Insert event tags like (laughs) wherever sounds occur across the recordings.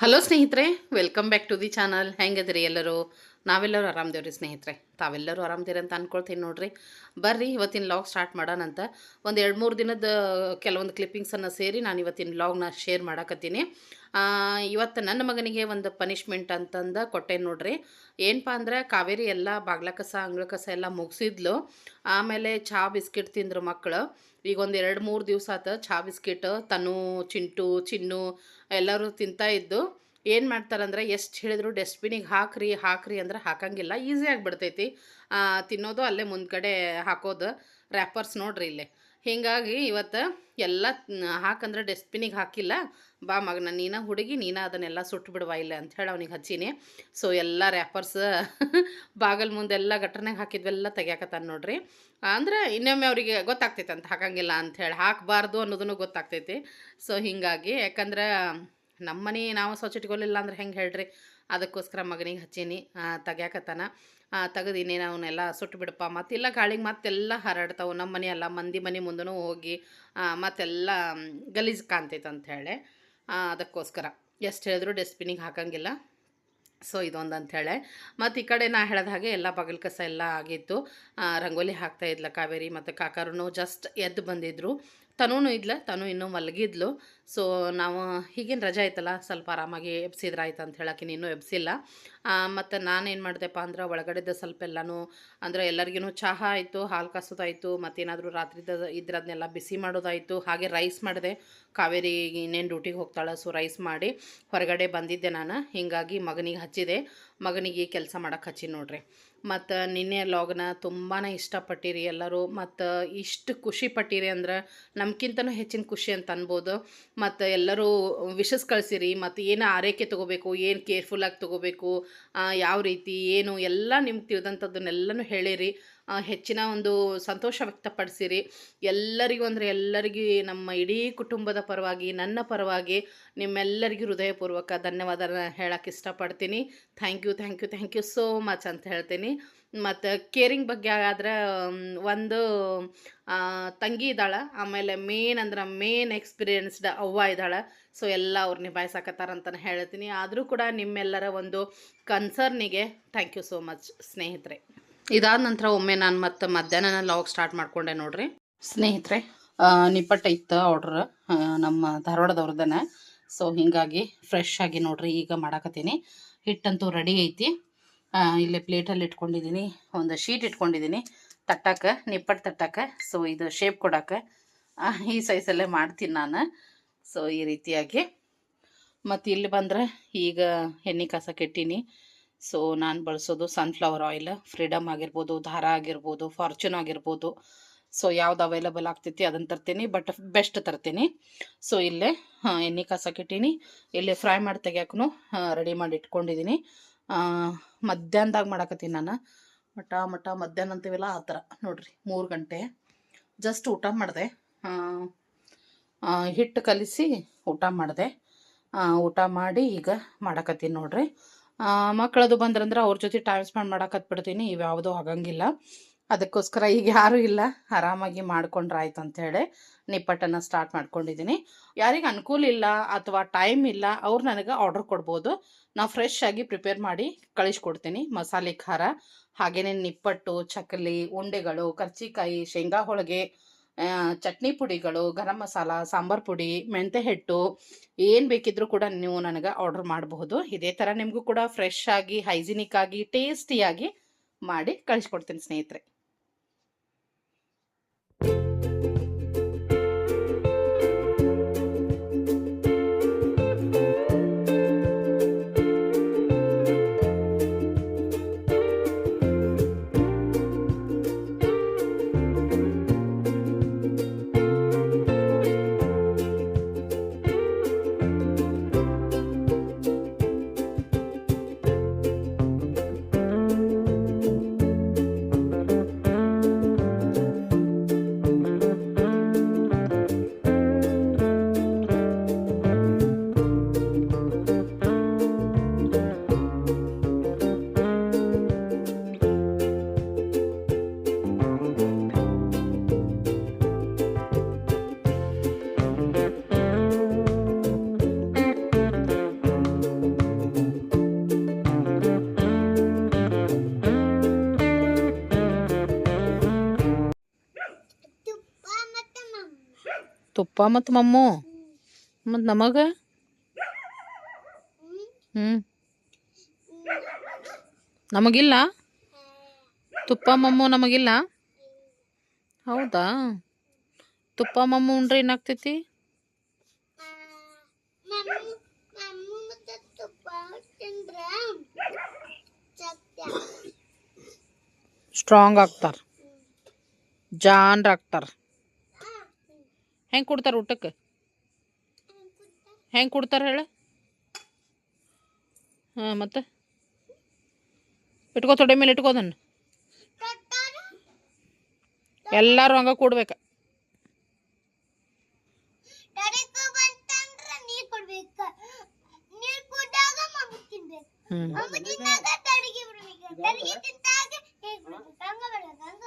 Hello ಸ್ನೇಹಿತರೆ welcome back to the channel ಹೆಂಗದಿರಿ ಎಲ್ಲರೂ? ನಾವೆಲ್ಲರೂ ಆರಾಮದೇವ್ರಿ ಸ್ನೇಹಿತರೆ. ತಾವೆಲ್ಲರೂ ಆರಾಮದೇರಿ ಅಂತ ಅನ್ಕೊಳ್ತೀನಿ ನೋಡ್ರಿ. ಬರ್ರಿ, ಇವತ್ತಿನ ಲಾಗ್ ಸ್ಟಾರ್ಟ್ ಮಾಡೋಣಂತ ಒಂದು ಎರಡು ಮೂರು ದಿನದ, ಕೆಲವೊಂದು ಕ್ಲಿಪ್ಪಿಂಗ್ಸನ್ನು ಸೇರಿ ನಾನು ಇವತ್ತಿನ ಲಾಗ್ನ ಶೇರ್ ಮಾಡಕತ್ತೀನಿ. ಇವತ್ತು ನನ್ನ ಮಗನಿಗೆ ಒಂದು ಪನಿಷ್ಮೆಂಟ್ ಅಂತಂದು ಕೊಟ್ಟೆ ನೋಡ್ರಿ. ಏನಪ್ಪ ಅಂದ್ರೆ ಕಾವೇರಿ ಎಲ್ಲ ಬಾಗ್ಲ ಕಸ ಅಂಗಳ ಕಸ ಎಲ್ಲ ಮುಗಿಸಿದ್ಲು. ಆಮೇಲೆ ಚಹಾ ಬಿಸ್ಕಿಟ್ ತಿಂದ್ರು ಮಕ್ಕಳು ಈಗ ಒಂದು ಎರಡು ಮೂರು ದಿವಸ ಆತ ಚಹಾ ಬಿಸ್ಕಿಟ್, ತನು, ಚಿಂಟು, ಚಿನ್ನು ಎಲ್ಲರೂ ತಿಂತಾ ಇದ್ದು. ಏನು ಮಾಡ್ತಾರಂದ್ರೆ ಎಷ್ಟು ಹೇಳಿದ್ರು ಡಸ್ಟ್ಬಿನಿಗೆ ಹಾಕ್ರಿ ಹಾಕ್ರಿ ಅಂದ್ರೆ ಹಾಕಂಗಿಲ್ಲ. ಈಸಿ ಆಗಿಬಿಡ್ತೈತಿ. ತಿನ್ನೋದು ಅಲ್ಲೇ ಮುಂದ್ಗಡೆ ಹಾಕೋದು. ರ್ಯಾಪರ್ಸ್ ನೋಡ್ರಿ ಇಲ್ಲೇ. ಹೀಗಾಗಿ ಇವತ್ತು ಎಲ್ಲ ಹಾಕಂದ್ರೆ ಡಸ್ಟ್ಬಿನಿಗೆ ಹಾಕಿಲ್ಲ. ಬಾ ಮಗನ, ನೀನ ಹುಡುಗಿ, ನೀನ ಅದನ್ನೆಲ್ಲ ಸುಟ್ಟು ಬಿಡುವ ಇಲ್ಲ ಅಂತ ಹೇಳಿ ಅವ್ನಿಗೆ ಹಚ್ಚೀನಿ. ಸೊ ಎಲ್ಲ ರ್ಯಾಪರ್ಸ್ (laughs) ಬಾಗಲ್ ಮುಂದೆಲ್ಲ ಗಟ್ರನಾಗ ಹಾಕಿದ್ವೆಲ್ಲ ತೆಗಿಯಾಕತ್ತಾನ ನೋಡ್ರಿ. ಅಂದರೆ ಇನ್ನೊಮ್ಮೆ ಅವರಿಗೆ ಗೊತ್ತಾಗ್ತೈತೆ ಅಂತ, ಹಾಕಂಗಿಲ್ಲ ಅಂಥೇಳಿ ಹಾಕಬಾರ್ದು ಅನ್ನೋದನ್ನು ಗೊತ್ತಾಗ್ತೈತಿ. ಸೊ ಹೀಗಾಗಿ ಯಾಕಂದ್ರೆ ನಮ್ಮನೆ ನಾವು ಸ್ವಚ್ಛ ಇಟ್ಕೊಳ್ಳಿಲ್ಲ ಅಂದ್ರೆ ಹೆಂಗೆ ಹೇಳ್ರಿ? ಅದಕ್ಕೋಸ್ಕರ ಮಗನಿಗೆ ಹಚ್ಚೀನಿ ತೆಗ್ಯಾಕತ್ತಾನ. ತೆಗೆದು ಇನ್ನೇನು ಅವನ್ನೆಲ್ಲ ಸುಟ್ಟು ಬಿಡಪ್ಪ, ಮತ್ತೆಲ್ಲ ಗಾಳಿಗೆ ಮತ್ತೆಲ್ಲ ಹರಡ್ತಾವೆ. ನಮ್ಮ ಮನೆ ಅಲ್ಲ, ಮಂದಿ ಮನೆ ಮುಂದೂ ಹೋಗಿ ಮತ್ತೆಲ್ಲ ಗಲೀಜು ಕಾಣ್ತೈತೆ ಅಂಥೇಳಿ ಅದಕ್ಕೋಸ್ಕರ. ಎಷ್ಟು ಹೇಳಿದ್ರು ಡಸ್ಟ್ಬಿನಿಗೆ ಹಾಕಂಗಿಲ್ಲ. ಸೊ, ಇದೊಂದು ಅಂಥೇಳೆ ಮತ್ತು ಈ ಕಡೆ ನಾ ಹೇಳಿದ ಹಾಗೆ ಎಲ್ಲ ಬಗಲ್ ಕಸ ಎಲ್ಲ ಆಗಿತ್ತು. ರಂಗೋಲಿ ಹಾಕ್ತಾ ಇದ್ಲ ಕಾವೇರಿ, ಮತ್ತು ಕಾಕರೂ ಜಸ್ಟ್ ಎದ್ದು ಬಂದಿದ್ರು. ತನೂ ಇದ್ಲ, ತನು ಇನ್ನೂ ಮಲಗಿದ್ಲು. ಸೊ ನಾವು ಈಗಿನ ರಜೆ ಆಯ್ತಲ್ಲ, ಸ್ವಲ್ಪ ಆರಾಮಾಗಿ ಎಬ್ಸಿದ್ರೆ ಆಯ್ತು ಅಂತ ಹೇಳಕ್ಕೆ ಇನ್ನೂ ಎಬ್ಸಿಲ್ಲ. ಮತ್ತು ನಾನೇನು ಮಾಡಿದೆಪ್ಪ ಅಂದ್ರೆ ಒಳಗಡೆದ ಸ್ವಲ್ಪ ಎಲ್ಲನೂ, ಅಂದರೆ ಎಲ್ಲರಿಗೂ ಚಹಾ ಆಯಿತು, ಹಾಲು ಕಾಸೋದಾಯಿತು, ಮತ್ತೇನಾದರೂ ರಾತ್ರಿದ ಇದ್ರದನ್ನೆಲ್ಲ ಬಿಸಿ ಮಾಡೋದಾಯಿತು, ಹಾಗೆ ರೈಸ್ ಮಾಡಿದೆ. ಕಾವೇರಿ ಇನ್ನೇನು ಡ್ಯೂಟಿಗೆ ಹೋಗ್ತಾಳೆ ಸೊ ರೈಸ್ ಮಾಡಿ ಹೊರಗಡೆ ಬಂದಿದ್ದೆ ನಾನು. ಹೀಗಾಗಿ ಮಗನಿಗೆ ಹಚ್ಚಿದೆ. ಮಗನಿಗೆ ಕೆಲಸ ಮಾಡೋಕೆ ಹಚ್ಚಿ ನೋಡ್ರಿ. ಮತ್ತು ನಿನ್ನೆ ಲಾಗ್ನ ತುಂಬಾ ಇಷ್ಟಪಟ್ಟಿರಿ ಎಲ್ಲರೂ. ಮತ್ತು ಇಷ್ಟು ಖುಷಿ ಪಟ್ಟಿರಿ ಅಂದ್ರೆ ನಮ್ಗಿಂತನೂ ಹೆಚ್ಚಿನ ಖುಷಿ ಅಂತ ಅನ್ಬೋದು. ಮತ್ತು ಎಲ್ಲರೂ ವಿಶಸ್ ಕಳಿಸಿರಿ, ಮತ್ತು ಏನು ಆರೈಕೆ ತೊಗೋಬೇಕು, ಏನು ಕೇರ್ಫುಲ್ಲಾಗಿ ತೊಗೋಬೇಕು ಯಾವ ರೀತಿ, ಏನು, ಎಲ್ಲ ನಿಮ್ಗೆ ತಿಳಿದಂಥದ್ದನ್ನೆಲ್ಲನೂ ಹೇಳಿರಿ. ಹೆಚ್ಚಿನ ಒಂದು ಸಂತೋಷ ವ್ಯಕ್ತಪಡಿಸಿರಿ. ಎಲ್ಲರಿಗೂ ಅಂದರೆ ಎಲ್ಲರಿಗೂ ನಮ್ಮ ಇಡೀ ಕುಟುಂಬದ ಪರವಾಗಿ, ನನ್ನ ಪರವಾಗಿ ನಿಮ್ಮೆಲ್ಲರಿಗೂ ಹೃದಯಪೂರ್ವಕ ಧನ್ಯವಾದ ಹೇಳಕ್ಕೆ ಇಷ್ಟಪಡ್ತೀನಿ. Thank you thank you thank you so much ಅಂತ ಹೇಳ್ತೀನಿ. ಮತ್ತು ಕೇರಿಂಗ್ ಬಗ್ಗೆ ಆದ್ರೆ ಒಂದು ತಂಗಿ ಇದ್ದಾಳೆ, ಆಮೇಲೆ ಮೇನ್ ಅಂದ್ರೆ ಮೇನ್ ಎಕ್ಸ್ಪೀರಿಯನ್ಸ್ಡ್ ಅವ್ವ ಇದ್ದಾಳೆ. ಸೊ ಎಲ್ಲ ಅವ್ರು ನಿಭಾಯಿಸಕತ್ತಾರಂತಲೇ ಹೇಳ್ತೀನಿ. ಆದರೂ ಕೂಡ ನಿಮ್ಮೆಲ್ಲರ ಒಂದು ಕನ್ಸರ್ನಿಗೆ ಥ್ಯಾಂಕ್ ಯು ಸೋ ಮಚ್ ಸ್ನೇಹಿತರೆ. ಇದಾದ ನಂತರ ಒಮ್ಮೆ ನಾನು ಮತ್ತೆ ಮಧ್ಯಾಹ್ನ ಲಾಗ್ ಸ್ಟಾರ್ಟ್ ಮಾಡ್ಕೊಂಡೆ ನೋಡ್ರಿ. ಸ್ನೇಹಿತರೆ ನಿಪ್ಪಟ್ಟ ಇತ್ತು ಆರ್ಡ್ರ್ ನಮ್ಮ ಧಾರವಾಡದವ್ರದನ. ಸೊ ಹೀಗಾಗಿ ಫ್ರೆಶ್ ಆಗಿ ನೋಡ್ರಿ, ಈಗ ಮಾಡಾಕತ್ತೀನಿ. ಹಿಟ್ಟಂತೂ ರೆಡಿ ಐತಿ. ಇಲ್ಲೇ ಪ್ಲೇಟಲ್ಲಿ ಇಟ್ಕೊಂಡಿದ್ದೀನಿ ಒಂದು ಶೀಟ್ ಇಟ್ಕೊಂಡಿದ್ದೀನಿ ತಟ್ಟಕ್ಕೆ ನಿಪ್ಪಟ್ಟು ತಟ್ಟಕ್ಕೆ ಸೊ ಇದು ಶೇಪ್ ಕೊಡಕ್ಕೆ ಈ ಸೈಜಲ್ಲೇ ಮಾಡ್ತೀನಿ ನಾನು. ಸೊ ಈ ರೀತಿಯಾಗಿ. ಮತ್ತು ಇಲ್ಲಿ ಬಂದರೆ ಈಗ ಎಣ್ಣೆ ಕಸ ಇಟ್ಟೀನಿ ಸೊ ನಾನು ಬಳಸೋದು ಸನ್ಫ್ಲವರ್ ಆಯಿಲ್ ಫ್ರೀಡಮ್ ಆಗಿರ್ಬೋದು ದಾರ ಆಗಿರ್ಬೋದು ಫಾರ್ಚೂನ್ ಆಗಿರ್ಬೋದು. ಸೊ ಯಾವ್ದು ಅವೈಲಬಲ್ ಆಗ್ತೈತಿ ಅದನ್ನು ತರ್ತೀನಿ ಬಟ್ ಬೆಸ್ಟ್ ತರ್ತೀನಿ. ಸೊ ಇಲ್ಲೇ ಎಣ್ಣೆ ಕಾಸಕ್ಕೆ ಇಟ್ಟೀನಿ ಇಲ್ಲೇ ಫ್ರೈ ಮಾಡಿ ತೆಗಿಯಾಕೂ ರೆಡಿ ಮಾಡಿ ಇಟ್ಕೊಂಡಿದ್ದೀನಿ ಮಧ್ಯಾಹ್ನದಾಗ ಮಾಡಕತ್ತೀನಿ ನಾನು. ಮಟ ಮಟ ಮಧ್ಯಾಹ್ನ ಅಂತೀವಲ್ಲ ಆ ಥರ. ನೋಡ್ರಿ, ಮೂರು ಗಂಟೆ. ಜಸ್ಟ್ ಊಟ ಮಾಡಿದೆ. ಹಿಟ್ಟು ಕಲಿಸಿ ಊಟ ಮಾಡಿದೆ. ಊಟ ಮಾಡಿ ಈಗ ಮಾಡಕತ್ತೀನಿ ನೋಡ್ರಿ. ಮಕ್ಕಳದು ಬಂದ್ರಂದ್ರೆ ಅವ್ರ ಜೊತೆ ಟೈಮ್ ಸ್ಪೆಂಡ್ ಮಾಡಾಕತ್ಬಿಡ್ತೀನಿ. ಇವ್ಯಾವುದೂ ಆಗಂಗಿಲ್ಲ. ಅದಕ್ಕೋಸ್ಕರ ಈಗ ಯಾರೂ ಇಲ್ಲ. ಆರಾಮಾಗಿ ಮಾಡ್ಕೊಂಡ್ರೆ ಆಯ್ತು ಅಂಥೇಳಿ ನಿಪ್ಪಟ್ಟನ್ನು ಸ್ಟಾರ್ಟ್ ಮಾಡ್ಕೊಂಡಿದ್ದೀನಿ ಯಾರಿಗೆ ಅನುಕೂಲ ಇಲ್ಲ ಅಥವಾ ಟೈಮ್ ಇಲ್ಲ, ಅವ್ರು ನನಗೆ ಆರ್ಡರ್ ಕೊಡ್ಬೋದು. ನಾ ಫ್ರೆಶ್ ಆಗಿ ಪ್ರಿಪೇರ್ ಮಾಡಿ ಕಳಿಸ್ಕೊಡ್ತೀನಿ. ಮಸಾಲೆ ಖಾರ ಹಾಗೆಯೇ ನಿಪ್ಪಟ್ಟು, ಚಕ್ಲಿ, ಉಂಡೆಗಳು, ಕರ್ಚಿಕಾಯಿ, ಶೇಂಗಾ ಹೋಳಿಗೆ ಚಟ್ನಿ ಪುಡಿಗಳು, ಗರಂ ಮಸಾಲ, ಸಾಂಬಾರ್ ಪುಡಿ, ಮೆಂತೆ ಹಿಟ್ಟು, ಏನು ಬೇಕಿದ್ರೂ ಕೂಡ ನೀವು ನನಗೆ ಆರ್ಡರ್ ಮಾಡಬಹುದು ಇದೇ ಥರ ನಿಮಗೂ ಕೂಡ ಫ್ರೆಶ್ ಆಗಿ ಹೈಜಿನಿಕ್ ಆಗಿ ಟೇಸ್ಟಿಯಾಗಿ ಮಾಡಿ ಕಳಿಸ್ಕೊಡ್ತೀನಿ ಸ್ನೇಹಿತರೆ. ಪಪ್ಪ ಮತ್ತು ಮಮ್ಮು? ಮತ್ತು ನಮಗೆ? ಹ್ಞೂ ನಮಗಿಲ್ಲ? ತುಪ್ಪ ಮಮ್ಮು ನಮಗಿಲ್ಲ? ಹೌದಾ? ತುಪ್ಪ ಮಮ್ಮು ಉಂಡ್ರೆ ಏನಾಗ್ತೈತಿ? ಸ್ಟ್ರಾಂಗ್ ಆಗ್ತಾರ. ಜಾನ್ರ್ ಆಗ್ತಾರ. ಹೆಂಗೆ ಕೊಡ್ತಾರೆ ಊಟಕ್ಕೆ? ಹೆಂಗೆ ಕೊಡ್ತಾರೆ ಹೇಳ? ಹಾಂ, ಮತ್ತೆ? ಇಟ್ಕೋ ತೊಡೆ ಮೇಲೆ ಇಟ್ಕೋದನ್ನು ಎಲ್ಲರೂ ಹಂಗೆ ಕೊಡ್ಬೇಕು. ಹ್ಞೂ ಮಗು ತಿಂದಾಗ ತಡಿಗೆ ಬಿಡ್ಬೇಕು ತಡಿಗೆ ತಿಂದಾಗ ಹೇಗ್ ಬಿಡ್ಬೇಕು ಹಂಗ ಬಿಡ್ಬೇಕು ಹಂಗ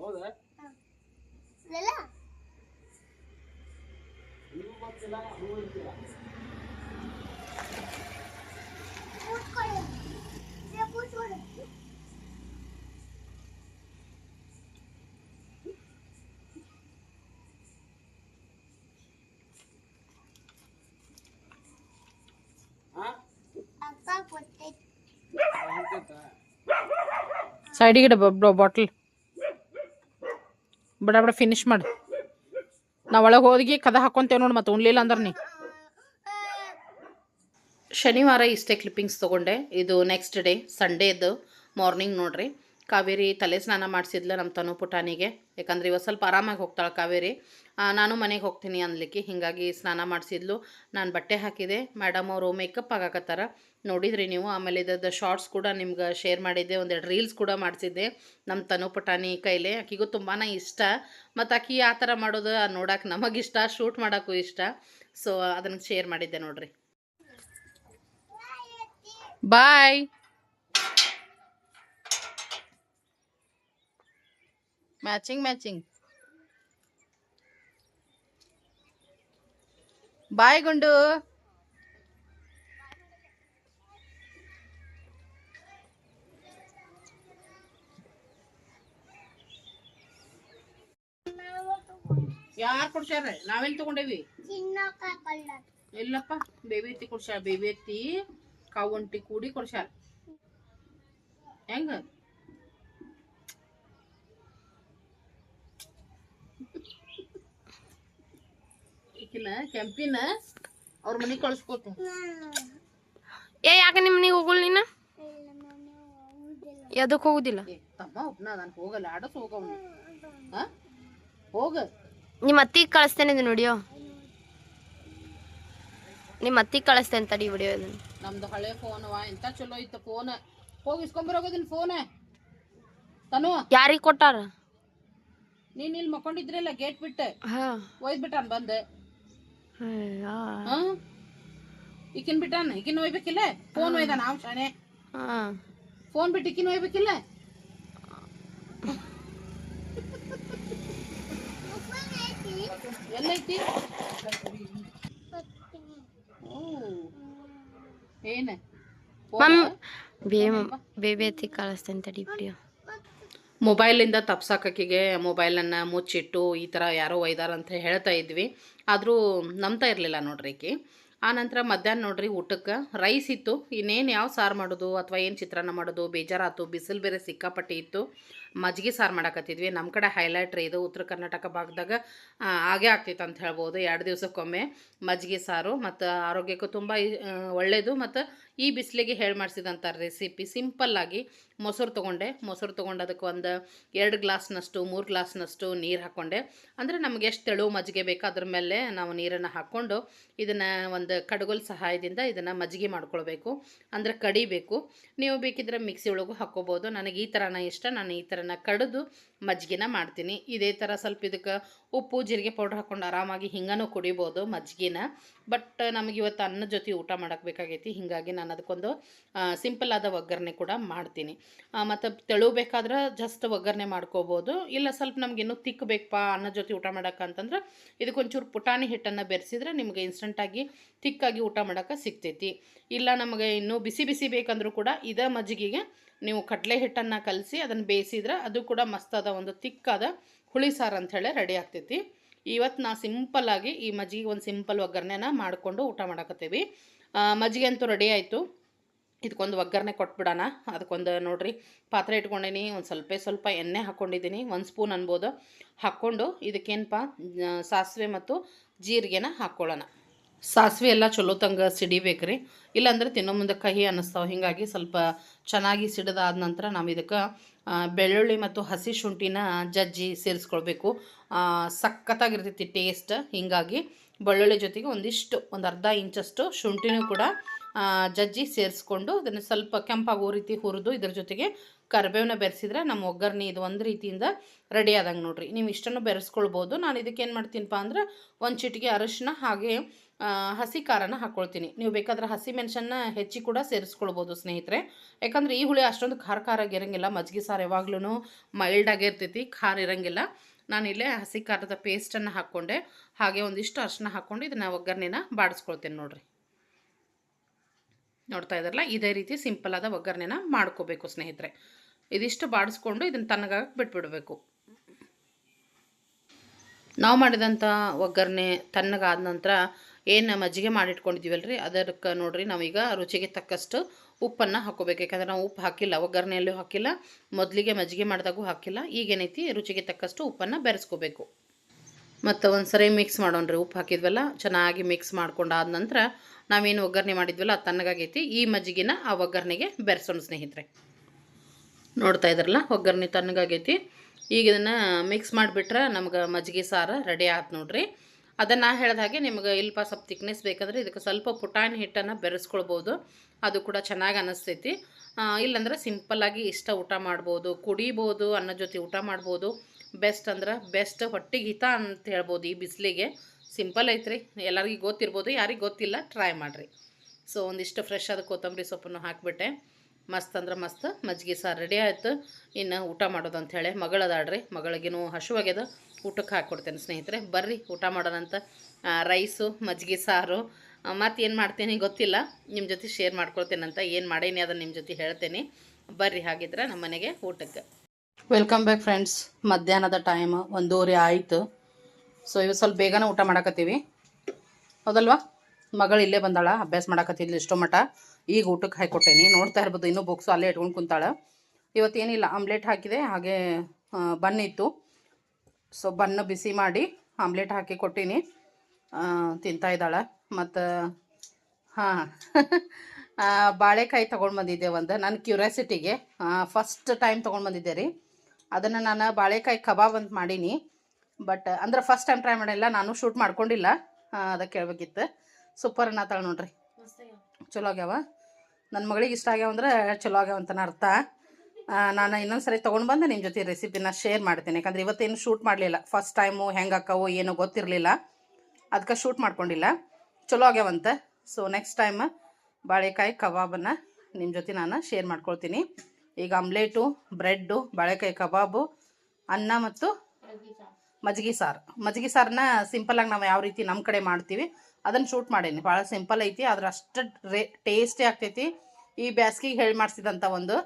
ಹೌದಾ ಇಲ್ಲ ಕೂತ್ಕೊಳ್ಳಿ. ಇಲ್ಲ, ಕೂತ್ಕೊಳ್ಳಿ. ಅಕ್ಕ ಕೊಟ್ಟೈತಿ ಸೈಡಿಗೆ ಇಡ ಬಾಟ್ಲ್ ಬಡ ಬಡ ಫಿನಿಶ್ ಮಾಡಿ ನಾವು ಒಳಗೆ ಹೋಗಿ ಕದ ಹಾಕೊಂತೇವೆ ನೋಡಿ ಮತ್ತೆ ಉಣ್ಲಿಲ್ಲ ಅಂದ್ರೆ ನೀ. ಶನಿವಾರ ಇಷ್ಟೇ ಕ್ಲಿಪ್ಪಿಂಗ್ಸ್ ತೊಗೊಂಡೆ. ಇದು ನೆಕ್ಸ್ಟ್ ಡೇ ಸಂಡೇದು ಮಾರ್ನಿಂಗ್ ನೋಡ್ರಿ. ಕಾವೇರಿ ತಲೆ ಸ್ನಾನ ಮಾಡಿಸಿದ್ಲ ನಮ್ಮ ತನು ಪುಟಾನಿಗೆ. ಯಾಕಂದ್ರೆ ಇವತ್ತು ಸ್ವಲ್ಪ ಆರಾಮಾಗಿ ಹೋಗ್ತಾಳೆ ಕಾವೇರಿ. ನಾನು ಮನೆಗೆ ಹೋಗ್ತೀನಿ ಅನ್ಲಿಕ್ಕೆ. ಹೀಗಾಗಿ ಸ್ನಾನ ಮಾಡಿಸಿದ್ಲು. ನಾನು ಬಟ್ಟೆ ಹಾಕಿದೆ. ಮೇಡಮ್ ಅವರು ಮೇಕಪ್ ಆಗಾಕತ್ತಾರ. ನೋಡಿದ್ರಿ ನೀವು, ಆಮೇಲೆ ಇದ್ರದ್ದು ಶಾರ್ಟ್ಸ್ ಕೂಡ ನಿಮ್ಗೆ ಶೇರ್ ಮಾಡಿದ್ದೆ. ಒಂದೆರಡು ರೀಲ್ಸ್ ಕೂಡ ಮಾಡಿಸಿದ್ದೆ ನಮ್ಮ ತನು ಪುಟಾನಿ ಕೈಲೆ. ಆಕಿಗೂ ತುಂಬಾ ಇಷ್ಟ. ಮತ್ತು ಆಕಿ ಆ ಥರ ಮಾಡೋದು ನೋಡೋಕೆ ನಮಗಿಷ್ಟ ಶೂಟ್ ಮಾಡೋಕ್ಕೂ ಇಷ್ಟ. ಸೊ ಅದನ್ನು ಶೇರ್ ಮಾಡಿದ್ದೆ ನೋಡ್ರಿ. ಬಾಯ್ ಮ್ಯಾಚಿಂಗ್ ಮ್ಯಾಚಿಂಗ್ ಬಾಯ್ ಗುಂಡು ಯಾರು ಕೊಡ್ಸ್ಯಾರ ನಾವೆಲ್ಲಿ ತಗೊಂಡೇವಿ? ಇಲ್ಲಪ್ಪ ಬೇಬಿ ಎತ್ತಿ ಕೊಡ್ಸ್ಯಾರ ಬೇಬಿ ಎತ್ತಿ ಕಾವಂಟಿ ಕೂಡಿ ಕೊಡ್ಸ್ಯಾರ. ಹೆಂಗ? ಕೆಂಪಿನ ಅವ್ರ ಮನೆಗೆ ಕಳ್ಸ್ಕೊತ ಏ ಯಾಕೆ ನಿಮ್ಮ ಮನೆಗೆ ಹೋಗಲ್ ನೀನು? ಎದಕ್ಕೆ ಹೋಗುದಿಲ್ಲ? ತಮ್ಮ ಒಬ್ಬನ ನಾನು ಹೋಗಲ್ಲ ಆಡಸ್ ಹೋಗವ್ನು ಹಾ ಹೋಗ. ನಿಮ್ಮ ಅತ್ತಿಗೆ ಕಳಿಸ್ತೇನೆ ಇದು ನೋಡಿಯೋ. ನಿಮ್ಮ ಅತ್ತಿಗೆ ಕಳಿಸ್ತೇನೆ ತಡಿ ವಿಡಿಯೋ ಇದನ್ನು. ನಮ್ದು ಹಳೆ ಫೋನ್ ವಾ ಎಂತ ಚಲೋ ಇತ್ತು ಫೋನ್ ಹೋಗಿ ಇಸ್ಕೊಂಬರೋಗೋದಿನ ಫೋನ್ ತನು? ಯಾರಿಗೆ ಕೊಟ್ಟಾರ? ನೀನ್ ಇಲ್ಲಿ ಮಕ್ಕೊಂಡಿದ್ರಲ್ಲ ಗೇಟ್ ಬಿಟ್ಟು? ಹಾ. ಒಯ್ದ್ ಬಿಟ್ಟಾನ ಬಂದೆ. ಅಯ್ಯಾ. ಹಾ ಈಕಿನ್ ಬಿಟ್ಟಾನ ಈಕಿನ್ ಒಯ್ಬೇಕಿಲ್ಲ ಫೋನ್ ಒಯ್ದ ನಾವು ಶಾನೆ ಹಾ ಫೋನ್ ಬಿಟ್ಟು ಈಕಿನ್ ಒಯ್ಬೇಕಿಲ್ಲ ಎಲ್ಲೈತಿ ಓ ಏನ ಮಮ್ ಬೇಬಿ ಬೇಬಿ ಅತ್ತಿಗೆ ಕಳಿಸ್ತೇನೆ ತಡಿ ವಿಡಿಯೋ ಮೊಬೈಲಿಂದ ತಪ್ಸಾಕಿಗೆ ಮೊಬೈಲನ್ನು ಮುಚ್ಚಿಟ್ಟು ಈ ಥರ ಯಾರೋ ಒಯ್ದಾರಂತ ಹೇಳ್ತಾ ಇದ್ವಿ. ಆದರೂ ನಂಬ್ತಾ ಇರಲಿಲ್ಲ ನೋಡ್ರಿ ಈಕಿ. ಆನಂತರ ಮಧ್ಯಾಹ್ನ ನೋಡ್ರಿ ಊಟಕ್ಕೆ ರೈಸ್ ಇತ್ತು. ಇನ್ನೇನು ಯಾವ ಸಾರು ಮಾಡೋದು ಅಥವಾ ಏನು ಚಿತ್ರಾನ್ನ ಮಾಡೋದು? ಬೇಜಾರಾತು, ಬಿಸಿಲು ಬೇರೆ ಸಿಕ್ಕಾಪಟ್ಟಿ ಇತ್ತು. ಮಜ್ಜಿಗೆ ಸಾರು ಮಾಡಕತ್ತಿದ್ವಿ. ನಮ್ಮ ಕಡೆ ಹೈಲೈಟ್ರಿ ಇದು ಉತ್ತರ ಕರ್ನಾಟಕ ಭಾಗದಾಗ ಹಾಗೆ ಆಗ್ತಿತ್ತು ಆಗ್ತೈತೆ ಅಂತ ಹೇಳ್ಬೋದು. ಎರಡು ದಿವಸಕ್ಕೊಮ್ಮೆ ಮಜ್ಜಿಗೆ ಸಾರು ಮತ್ತು ಆರೋಗ್ಯಕ್ಕೂ ತುಂಬ ಒಳ್ಳೆಯದು ಮತ್ತು ಈ ಬಿಸಿಲಿಗೆ ಹೇಳಿ ಮಾಡಿಸಿದಂಥ ರೆಸಿಪಿ ಸಿಂಪಲ್ಲಾಗಿ ಮೊಸರು ತೊಗೊಂಡೆ. ಮೊಸರು ತೊಗೊಂಡು ಅದಕ್ಕೆ ಒಂದು ಎರಡು ಗ್ಲಾಸ್ನಷ್ಟು, ಮೂರು ಗ್ಲಾಸ್ನಷ್ಟು ನೀರು ಹಾಕ್ಕೊಂಡೆ ಅಂದರೆ ನಮಗೆ ಎಷ್ಟು ತೆಳು ಮಜ್ಜಿಗೆ ಬೇಕೋ ಅದ್ರ ಮೇಲೆ ನಾವು ನೀರನ್ನು ಹಾಕ್ಕೊಂಡು ಇದನ್ನು ಒಂದು ಕಡಗೋಲ್ ಸಹಾಯದಿಂದ ಇದನ್ನು ಮಜ್ಜಿಗೆ ಮಾಡ್ಕೊಳ್ಬೇಕು. ಅಂದರೆ ಕಡಿಬೇಕು. ನೀವು ಬೇಕಿದ್ರೆ ಮಿಕ್ಸಿ ಒಳಗೂ ಹಾಕ್ಕೋಬೋದು ನನಗೆ ಈ ಥರನ ಇಷ್ಟ. ನಾನು ಈ ಥರನ ಕಡಿದು ಮಜ್ಜಿಗೆನ ಮಾಡ್ತೀನಿ. ಇದೇ ಥರ ಸ್ವಲ್ಪ ಇದಕ್ಕೆ ಉಪ್ಪು, ಜೀರಿಗೆ ಪೌಡ್ರ್ ಹಾಕ್ಕೊಂಡು ಆರಾಮಾಗಿ ಹಿಂಗನೂ ಕುಡಿಬೋದು ಮಜ್ಜಿಗೆನ. ಬಟ್ ನಮಗೆ ಇವತ್ತು ಅನ್ನ ಜೊತೆ ಊಟ ಮಾಡೋಕ್ಕೆ ಬೇಕಾಗೈತಿ. ಹೀಗಾಗಿ ನಾನು ಅದಕ್ಕೊಂದು ಸಿಂಪಲ್ ಆದ ಒಗ್ಗರಣೆ ಕೂಡ ಮಾಡ್ತೀನಿ. ಮತ್ತು ತೆಳು ಬೇಕಾದ್ರೆ ಜಸ್ಟ್ ಒಗ್ಗರಣೆ ಮಾಡ್ಕೋಬೋದು. ಇಲ್ಲ ಸ್ವಲ್ಪ ನಮ್ಗೆ ಇನ್ನೂ ತಿಕ್ ಬೇಕಪ್ಪ ಅನ್ನ ಜೊತೆ ಊಟ ಮಾಡೋಕ್ಕಂತಂದ್ರೆ ಇದಕ್ಕೊಂಚೂರು ಪುಟಾಣಿ ಹಿಟ್ಟನ್ನು ಬೆರೆಸಿದ್ರೆ ನಿಮಗೆ ಇನ್ಸ್ಟಂಟಾಗಿ ತಿಕ್ಕಾಗಿ ಊಟ ಮಾಡೋಕ್ಕೆ ಸಿಗ್ತೈತಿ. ಇಲ್ಲ ನಮಗೆ ಇನ್ನೂ ಬಿಸಿ ಬಿಸಿ ಬೇಕಂದ್ರೂ ಕೂಡ ಇದೇ ಮಜ್ಜಿಗೆಗೆ ನೀವು ಕಡಲೆ ಹಿಟ್ಟನ್ನು ಕಲಸಿ ಅದನ್ನು ಬೇಯಿಸಿದ್ರೆ ಅದು ಕೂಡ ಮಸ್ತಾದ ಒಂದು ತಿಕ್ಕಾದ ಹುಳಿ ಸಾರು ಅಂಥೇಳಿ ರೆಡಿ ಆಗ್ತೈತಿ. ಇವತ್ತು ನಾ ಸಿಂಪಲ್ಲಾಗಿ ಈ ಮಜ್ಜಿಗೆ ಒಂದು ಸಿಂಪಲ್ ಒಗ್ಗರಣೆನ ಮಾಡಿಕೊಂಡು ಊಟ ಮಾಡಕತ್ತೀವಿ. ಮಜ್ಜಿಗೆ ಅಂತೂ ರೆಡಿ ಆಯಿತು. ಇದಕ್ಕೊಂದು ಒಗ್ಗರಣೆ ಕೊಟ್ಬಿಡೋಣ. ಅದಕ್ಕೊಂದು ನೋಡಿರಿ, ಪಾತ್ರೆ ಇಟ್ಕೊಂಡೀನಿ, ಒಂದು ಸ್ವಲ್ಪ ಸ್ವಲ್ಪ ಎಣ್ಣೆ ಹಾಕ್ಕೊಂಡಿದ್ದೀನಿ ಒಂದು ಸ್ಪೂನ್ ಅನ್ಬೋದು. ಹಾಕ್ಕೊಂಡು ಇದಕ್ಕೇನಪ್ಪ ಸಾಸಿವೆ ಮತ್ತು ಜೀರಿಗೆನ ಹಾಕ್ಕೊಳ್ಳೋಣ. ಸಾಸಿವೆ ಎಲ್ಲ ಚಲೋ ತಂಗ ಸಿಡಿಬೇಕು ರೀ ಇಲ್ಲಾಂದ್ರೆ ತಿನ್ನೋ ಮುಂದೆ ಕಹಿ ಅನ್ನಿಸ್ತಾವೆ. ಹೀಗಾಗಿ ಸ್ವಲ್ಪ ಚೆನ್ನಾಗಿ ಸಿಡಿದಾದ ನಂತರ ನಾವು ಇದಕ್ಕೆ ಬೆಳ್ಳುಳ್ಳಿ ಮತ್ತು ಹಸಿ ಶುಂಠಿನ ಜಜ್ಜಿ ಸೇರಿಸ್ಕೊಳ್ಬೇಕು. ಸಖತ್ತಾಗಿರ್ತೈತಿ ಟೇಸ್ಟ್. ಹೀಗಾಗಿ ಬೆಳ್ಳುಳ್ಳಿ ಜೊತೆಗೆ ಒಂದಿಷ್ಟು, ಒಂದು ಅರ್ಧ ಇಂಚಷ್ಟು ಶುಂಠಿನೂ ಕೂಡ ಜಜ್ಜಿ ಸೇರಿಸ್ಕೊಂಡು ಅದನ್ನು ಸ್ವಲ್ಪ ಕೆಂಪಾಗೋ ರೀತಿ ಹುರಿದು ಇದ್ರ ಜೊತೆಗೆ ಕರಿಬೇವನ್ನ ಬೆರೆಸಿದ್ರೆ ನಮ್ಮ ಒಗ್ಗರಣೆ ಇದು ಒಂದು ರೀತಿಯಿಂದ ರೆಡಿ ಆದಂಗೆ ನೋಡಿರಿ. ನೀವು ಇಷ್ಟನ್ನು ಬೆರೆಸ್ಕೊಳ್ಬೋದು. ನಾನು ಇದಕ್ಕೆ ಏನು ಮಾಡ್ತೀನಪ್ಪ ಅಂದ್ರೆ ಒಂದು ಚಿಟಿಕೆ ಅರಶಿನ ಹಾಗೆ ಹಸಿ ಖಾರನ ಹಾಕ್ಕೊಳ್ತೀನಿ ನೀವು ಬೇಕಾದ್ರೆ ಹಸಿ ಮೆಣಸನ್ನ ಹೆಚ್ಚಿ ಕೂಡ ಸೇರಿಸ್ಕೊಳ್ಬೋದು ಸ್ನೇಹಿತರೆ. ಯಾಕಂದರೆ ಈ ಹುಳಿ ಅಷ್ಟೊಂದು ಖಾರ ಖಾರ ಆಗಿರಂಗಿಲ್ಲ. ಮಜ್ಜಿಗೆ ಸಾರು ಯಾವಾಗ್ಲೂ ಮೈಲ್ಡ್ ಆಗಿರ್ತೈತಿ ಖಾರ ಇರಂಗಿಲ್ಲ. ನಾನು ಇಲ್ಲೇ ಹಸಿ ಖಾರದ ಪೇಸ್ಟನ್ನು ಹಾಕ್ಕೊಂಡೆ. ಹಾಗೆ ಒಂದಿಷ್ಟು ಅರ್ಶನ ಹಾಕ್ಕೊಂಡು ಇದನ್ನು ಒಗ್ಗರಣೆನ ಬಾಡಿಸ್ಕೊಳ್ತೇನೆ ನೋಡಿರಿ. ನೋಡ್ತಾ ಇದ್ದಾರಲ್ಲ ಇದೇ ರೀತಿ ಸಿಂಪಲ್ ಆದ ಒಗ್ಗರಣೆನ ಮಾಡ್ಕೋಬೇಕು ಸ್ನೇಹಿತರೆ. ಇದಿಷ್ಟು ಬಾಡಿಸ್ಕೊಂಡು ಇದನ್ನು ತಣ್ಣಗಾಗಕ್ಕೆ ಬಿಟ್ಬಿಡಬೇಕು. ನಾವು ಮಾಡಿದಂಥ ಒಗ್ಗರಣೆ ತಣ್ಣಗಾದ ನಂತರ ಏನು ಮಜ್ಜಿಗೆ ಮಾಡಿಟ್ಕೊಂಡಿದ್ದೀವಲ್ಲ ರೀ ಅದಕ್ಕೆ ನೋಡಿರಿ ನಾವೀಗ ರುಚಿಗೆ ತಕ್ಕಷ್ಟು ಉಪ್ಪನ್ನು ಹಾಕೋಬೇಕು. ಯಾಕಂದ್ರೆ ನಾವು ಉಪ್ಪು ಹಾಕಿಲ್ಲ, ಒಗ್ಗರಣೆಯಲ್ಲೂ ಹಾಕಿಲ್ಲ, ಮೊದಲಿಗೆ ಮಜ್ಜಿಗೆ ಮಾಡಿದಾಗೂ ಹಾಕಿಲ್ಲ. ಈಗೇನೈತಿ ರುಚಿಗೆ ತಕ್ಕಷ್ಟು ಉಪ್ಪನ್ನು ಬೆರೆಸ್ಕೋಬೇಕು. ಮತ್ತು ಒಂದು ಸರಿ ಮಿಕ್ಸ್ ಮಾಡೋಣ್ರಿ. ಉಪ್ಪು ಹಾಕಿದ್ವಲ್ಲ, ಚೆನ್ನಾಗಿ ಮಿಕ್ಸ್ ಮಾಡ್ಕೊಂಡಾದ ನಂತರ ನಾವೇನು ಒಗ್ಗರಣೆ ಮಾಡಿದ್ವಲ್ಲ, ಅದು ತಣ್ಣಗಾಗೈತಿ. ಈ ಮಜ್ಜಿಗೆನ ಆ ಒಗ್ಗರಣೆಗೆ ಬೆರೆಸೋಣ ಸ್ನೇಹಿತರೆ. ನೋಡ್ತಾ ಇದ್ರಲ್ಲ, ಒಗ್ಗರಣೆ ತಣ್ಣಗಾಗೈತಿ. ಈಗ ಇದನ್ನು ಮಿಕ್ಸ್ ಮಾಡಿಬಿಟ್ರೆ ನಮ್ಗೆ ಮಜ್ಜಿಗೆ ಸಾರು ರೆಡಿ ಆಯ್ತು ನೋಡ್ರಿ. ಅದನ್ನು ಹೇಳಿದ ಹಾಗೆ ನಿಮ್ಗೆ ಇಲ್ಪ ಸ್ವಲ್ಪ ತಿಕ್ನೆಸ್ ಬೇಕಂದ್ರೆ ಇದಕ್ಕೆ ಸ್ವಲ್ಪ ಪುಟಾಣಿ ಹಿಟ್ಟನ್ನು ಬೆರೆಸ್ಕೊಳ್ಬೋದು. ಅದು ಕೂಡ ಚೆನ್ನಾಗಿ ಅನ್ನಿಸ್ತೈತಿ ಇಲ್ಲಾಂದ್ರೆ ಸಿಂಪಲ್ಲಾಗಿ ಇಷ್ಟ ಊಟ ಮಾಡ್ಬೋದು, ಕುಡಿಬೋದು, ಅನ್ನೋ ಜೊತೆ ಊಟ ಮಾಡ್ಬೋದು. ಬೆಸ್ಟ್ ಅಂದ್ರೆ ಬೆಸ್ಟ್ ಹೊಟ್ಟಿಗೆ ಹಿತ ಅಂತ ಹೇಳ್ಬೋದು ಈ ಬಿಸಿಲಿಗೆ. ಸಿಂಪಲ್ ಐತ್ರಿ. ಎಲ್ಲರಿಗೂ ಗೊತ್ತಿರ್ಬೋದು, ಯಾರಿಗೆ ಗೊತ್ತಿಲ್ಲ ಟ್ರೈ ಮಾಡಿರಿ. ಸೊ ಒಂದಿಷ್ಟು ಫ್ರೆಶ್ ಆದ ಕೊತ್ತಂಬರಿ ಸೊಪ್ಪನ್ನು ಹಾಕಿಬಿಟ್ಟೆ. ಮಸ್ತ್ ಅಂದ್ರೆ ಮಸ್ತ್ ಮಜ್ಜಿಗೆ ಸಾರು ರೆಡಿ ಆಯಿತು. ಇನ್ನು ಊಟ ಮಾಡೋದು ಅಂಥೇಳಿ ಮಗಳದಾಡ್ರಿ ಮಗಳಿಗೇನು ಹಸುವಾಗ್ಯದ ಊಟಕ್ಕೆ ಹಾಕ್ಕೊಡ್ತೇನೆ ಸ್ನೇಹಿತರೆ. ಬರ್ರಿ ಊಟ ಮಾಡೋಣಂತ ರೈಸು ಮಜ್ಜಿಗೆ ಸಾರು. ಮತ್ತು ಏನು ಮಾಡ್ತೀನಿ ಗೊತ್ತಿಲ್ಲ. ನಿಮ್ಮ ಜೊತೆ ಶೇರ್ ಮಾಡ್ಕೊಳ್ತೇನಂತ ಏನು ಮಾಡೀನಿ ಅದನ್ನು ನಿಮ್ಮ ಜೊತೆ ಹೇಳ್ತೇನೆ. ಬರ್ರಿ ಹಾಗಿದ್ರೆ ನಮ್ಮ ಮನೆಗೆ ಊಟಕ್ಕೆ. ವೆಲ್ಕಮ್ ಬ್ಯಾಕ್ ಫ್ರೆಂಡ್ಸ್ ಮಧ್ಯಾಹ್ನದ ಟೈಮ್ ಒಂದೂವರೆ ಆಯಿತು. ಸೊ ಇವತ್ತು ಸ್ವಲ್ಪ ಬೇಗನೆ ಊಟ ಮಾಡಕತ್ತೀವಿ. ಹೌದಲ್ವಾ? ಮಗಳು ಇಲ್ಲೇ ಬಂದಾಳ ಅಭ್ಯಾಸ ಮಾಡಕತ್ತಿದ್ಲು ಇಷ್ಟೋ ಮಠ. ಈಗ ಊಟಕ್ಕೆ ಹಾಕಿಕೊಟ್ಟೇನಿ. ನೋಡ್ತಾ ಇರ್ಬೋದು ಇನ್ನೂ ಬುಕ್ಸು ಅಲ್ಲೇ ಇಟ್ಕೊಂಡು ಕುಂತಾಳೆ. ಇವತ್ತೇನಿಲ್ಲ ಆಮ್ಲೆಟ್ ಹಾಕಿದೆ ಹಾಗೆ ಆ, ಬನ್ ಇತ್ತು. ಸೊ ಬನ್ನು ಬಿಸಿ ಮಾಡಿ ಆಮ್ಲೆಟ್ ಹಾಕಿ ಕೊಟ್ಟೀನಿ. ತಿಂತಾ ಇದ್ದಾಳೆ. ಮತ್ತು ಹಾಂ. (laughs) ಬಾಳೆಕಾಯಿ ತೊಗೊಂಡು ಬಂದಿದ್ದೆ ಒಂದು. ನನ್ನ ಕ್ಯೂರಿಯಾಸಿಟಿಗೆ ಫಸ್ಟ್ ಟೈಮ್ ತೊಗೊಂಡು ಬಂದಿದ್ದೆ ರೀ. ಅದನ್ನು ನಾನು ಬಾಳೆಕಾಯಿ ಕಬಾಬ್ ಅಂತ ಮಾಡೀನಿ. ಬಟ್ ಅಂದ್ರೆ ಫಸ್ಟ್ ಟೈಮ್ ಟ್ರೈ ಮಾಡಿಲ್ಲ. ನಾನು ಶೂಟ್ ಮಾಡ್ಕೊಂಡಿಲ್ಲ. ಅದಕ್ಕೆ ಕೇಳ್ಬೇಕಿತ್ತು. ಸೂಪರ್ ಅನ್ನ ನೋಡ್ರಿ. ಚಲೋ ಆಗ್ಯಾವ. ನನ್ನ ಮಗಳಿಗೆ ಇಷ್ಟ ಆಗ್ಯಾವಂದ್ರೆ ಚಲೋ ಆಗ್ಯಾವ ಅಂತನ ಅರ್ಥ. ನಾನು ಇನ್ನೊಂದು ಸರಿ ತೊಗೊಂಡು ಬಂದು ನಿಮ್ಮ ಜೊತೆ ರೆಸಿಪಿನ ಶೇರ್ ಮಾಡ್ತೀನಿ. ಯಾಕಂದ್ರೆ ಇವತ್ತೇನು ಶೂಟ್ ಮಾಡಲಿಲ್ಲ. ಫಸ್ಟ್ ಟೈಮು ಹೆಂಗೆ ಅಕ್ಕವೋ ಏನೋ ಗೊತ್ತಿರಲಿಲ್ಲ. ಅದಕ್ಕೆ ಶೂಟ್ ಮಾಡ್ಕೊಂಡಿಲ್ಲ. ಚಲೋ ಆಗ್ಯಾವಂತೆ. ಸೊ ನೆಕ್ಸ್ಟ್ ಟೈಮ್ ಬಾಳೆಕಾಯಿ ಕಬಾಬನ್ನು ನಿಮ್ಮ ಜೊತೆ ನಾನು ಶೇರ್ ಮಾಡ್ಕೊಳ್ತೀನಿ. ಈಗ ಆಮ್ಲೇಟು ಬ್ರೆಡ್ಡು ಬಾಳೆಕಾಯಿ ಕಬಾಬು, ಅನ್ನ ಮತ್ತು ಮಜ್ಜಿಗೆ ಸಾರು. ಮಜ್ಗೆ ಸಾರನ್ನ ಸಿಂಪಲಾಗಿ ನಾವು ಯಾವ ರೀತಿ ನಮ್ಮ ಕಡೆ ಮಾಡ್ತೀವಿ ಅದನ್ನು ಶೂಟ್ ಮಾಡೇನಿ. ಭಾಳ ಸಿಂಪಲ್ ಐತಿ. ಆದ್ರೆ ಅಷ್ಟು ರೇ ಟೇಸ್ಟಿ ಆಗ್ತೈತಿ. ಈ ಬ್ಯಾಸ್ಗಿಗೆ ಹೇಳಿ ಮಾಡಿಸಿದಂಥ ಒಂದು